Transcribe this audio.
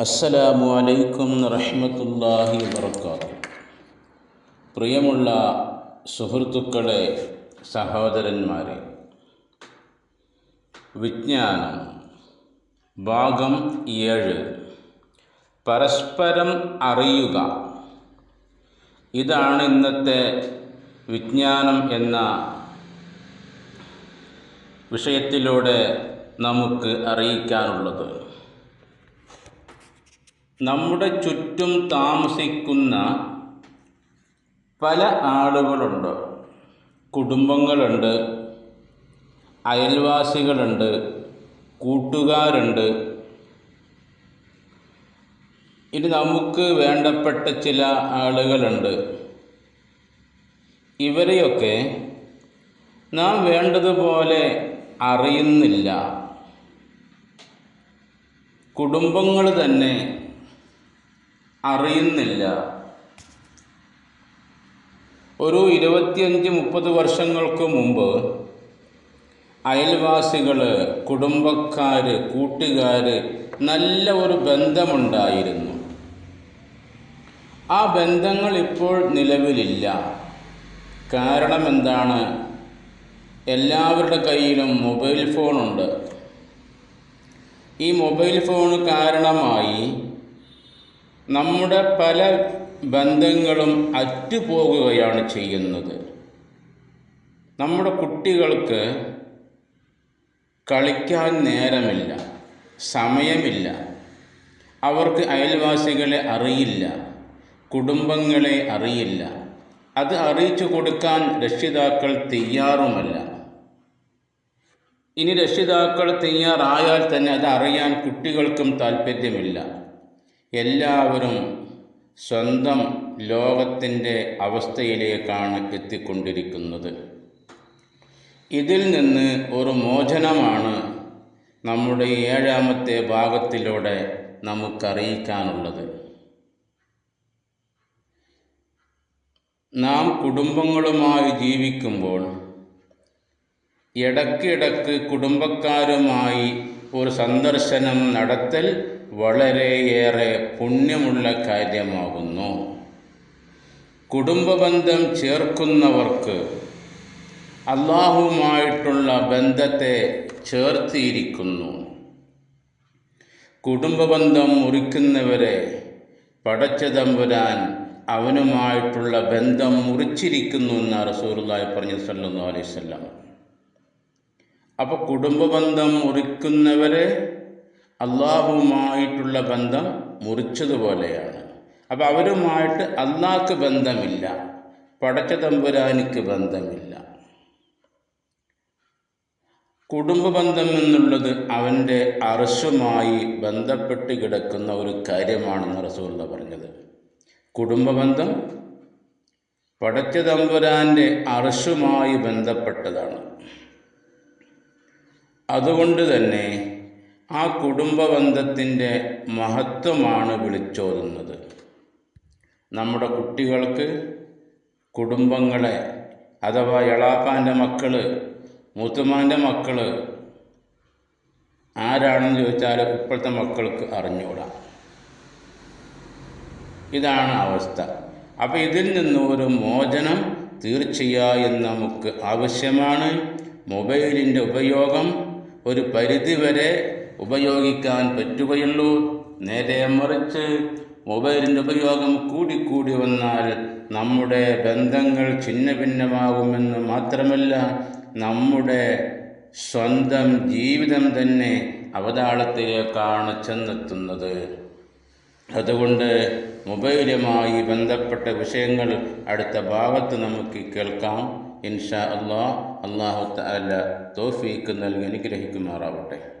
അസ്സലാമു അലൈക്കും റഹ്മത്തുല്ലാഹി വബർക്കാത്തു പ്രിയമുള്ള സുഹൃത്തുക്കളെ സഹോദരന്മാരെ വിജ്ഞാനം ഭാഗം ഏഴ്. പരസ്പരം അറിയുക. ഇതാണ് ഇന്നത്തെ വിജ്ഞാനം എന്ന വിഷയത്തിലൂടെ നമുക്ക് അറിയിക്കാനുള്ളത്. നമ്മുടെ ചുറ്റും താമസിക്കുന്ന പല ആളുകളുണ്ട്. കുടുംബങ്ങളുണ്ട്. അയൽവാസികളുണ്ട്. കൂട്ടുകാരുണ്ട്. ഇനി നമുക്ക് വേണ്ടപ്പെട്ട ചില ആളുകളുണ്ട്. ഇവരെയൊക്കെ നാം വേണ്ടതുപോലെ അറിയുന്നില്ല. കുടുംബങ്ങൾ തന്നെ അറിയുന്നില്ല. ഒരു ഇരുപത്തിയഞ്ച് മുപ്പത് വർഷങ്ങൾക്ക് മുമ്പ് അയൽവാസികൾ കുടുംബക്കാർ കൂട്ടുകാർ നല്ല ഒരു ബന്ധമുണ്ടായിരുന്നു. ആ ബന്ധങ്ങൾ ഇപ്പോൾ നിലവിലില്ല. കാരണം എന്താണ്? എല്ലാവരുടെ കയ്യിലും മൊബൈൽ ഫോണുണ്ട്. ഈ മൊബൈൽ ഫോൺ കാരണമായി നമ്മുടെ പല ബന്ധങ്ങളും അറ്റുപോകുകയാണ് ചെയ്യുന്നത്. നമ്മുടെ കുട്ടികൾക്ക് കളിക്കാൻ നേരമില്ല സമയമില്ല. അവർക്ക് അയൽവാസികളെ അറിയില്ല കുടുംബങ്ങളെ അറിയില്ല. അത് അറിയിച്ചു കൊടുക്കാൻ രക്ഷിതാക്കൾ തയ്യാറുമല്ല. ഇനി രക്ഷിതാക്കൾ തയ്യാറായാൽ തന്നെ അത് അറിയാൻ കുട്ടികൾക്കും താല്പര്യമില്ല എല്ലാവരും സ്വന്തം ലോകത്തിന്റെ അവസ്ഥയിലേക്കാണ് എത്തിക്കൊണ്ടിരിക്കുന്നത്. ഇതിൽ നിന്ന് ഒരു മോചനമാണ് നമ്മുടെ ഏഴാമത്തെ ഭാഗത്തിലൂടെ നമുക്കറിയിക്കാനുള്ളത്. നാം കുടുംബങ്ങളുമായി ജീവിക്കുമ്പോൾ ഇടയ്ക്കിടക്ക് കുടുംബക്കാരുമായി ഒരു സന്ദർശനം നടത്തൽ വളരെയേറെ പുണ്യമുള്ള കാര്യമാകുന്നു. കുടുംബബന്ധം ചേർക്കുന്നവർക്ക് അള്ളാഹുവുമായിട്ടുള്ള ബന്ധത്തെ ചേർത്തിയിരിക്കുന്നു. കുടുംബബന്ധം മുറിക്കുന്നവരെ പടച്ചതമ്പുരാൻ അവനുമായിട്ടുള്ള ബന്ധം മുറിച്ചിരിക്കുന്നു എന്ന് റസൂറുല്ലായി പറഞ്ഞു സല്ലു അലൈഹി സ്വല്ലാം അപ്പോൾ കുടുംബബന്ധം മുറിക്കുന്നവരെ അള്ളാഹുവുമായിട്ടുള്ള ബന്ധം മുറിച്ചതുപോലെയാണ്. അപ്പോൾ അവരുമായിട്ട് അള്ളാഹ്ക്ക് ബന്ധമില്ല പടച്ച തമ്പുരാനിക്ക് ബന്ധമില്ല. കുടുംബ ബന്ധം എന്നുള്ളത് അവന്റെ അറശുമായി ബന്ധപ്പെട്ട് കിടക്കുന്ന ഒരു കാര്യമാണെന്ന് റസൂള്ള പറഞ്ഞത്. കുടുംബ ബന്ധം പടച്ച തമ്പുരാന്റെ അറശുമായി ബന്ധപ്പെട്ടതാണ്. അതുകൊണ്ട് തന്നെ ആ കുടുംബ കുടുംബബന്ധത്തിന്റെ മഹത്വമാണ് വിളിച്ചോതുന്നത്. നമ്മുടെ കുട്ടികൾക്ക് കുടുംബങ്ങളെ അഥവാ എളാപ്പാന്റെ മക്കൾ മൂത്തുമാന്റെ മക്കൾ ആരാണെന്ന് ചോദിച്ചാൽ ഇപ്പോഴത്തെ മക്കൾക്ക് അറിഞ്ഞുകൂടാം. ഇതാണ് അവസ്ഥ. അപ്പോൾ ഇതിൽ നിന്ന് ഒരു മോചനം തീർച്ചയായും നമുക്ക് ആവശ്യമാണ്. മൊബൈലിന്റെ ഉപയോഗം ഒരു പരിധിവരെ ഉപയോഗിക്കാൻ പറ്റുകയുള്ളൂ. നേരെ മറിച്ച് മൊബൈലിന്റെ ഉപയോഗം കൂടിക്കൂടി വന്നാൽ നമ്മുടെ ബന്ധങ്ങൾ ഛിന്ന ഭിന്നമാകുമെന്ന് മാത്രമല്ല നമ്മുടെ സ്വന്തം ജീവിതം തന്നെ അവതാളത്തിലേക്കാണ് ചെന്നെത്തുന്നത്. അതുകൊണ്ട് മൊബൈലുമായി ബന്ധപ്പെട്ട വിഷയങ്ങൾ അടുത്ത ഭാഗത്ത് നമുക്ക് കേൾക്കാം. ഇൻഷാ അള്ളാഹ് അള്ളാഹു തല തോഫീക്ക് നൽകി അനുഗ്രഹിക്കുമാറാവട്ടെ.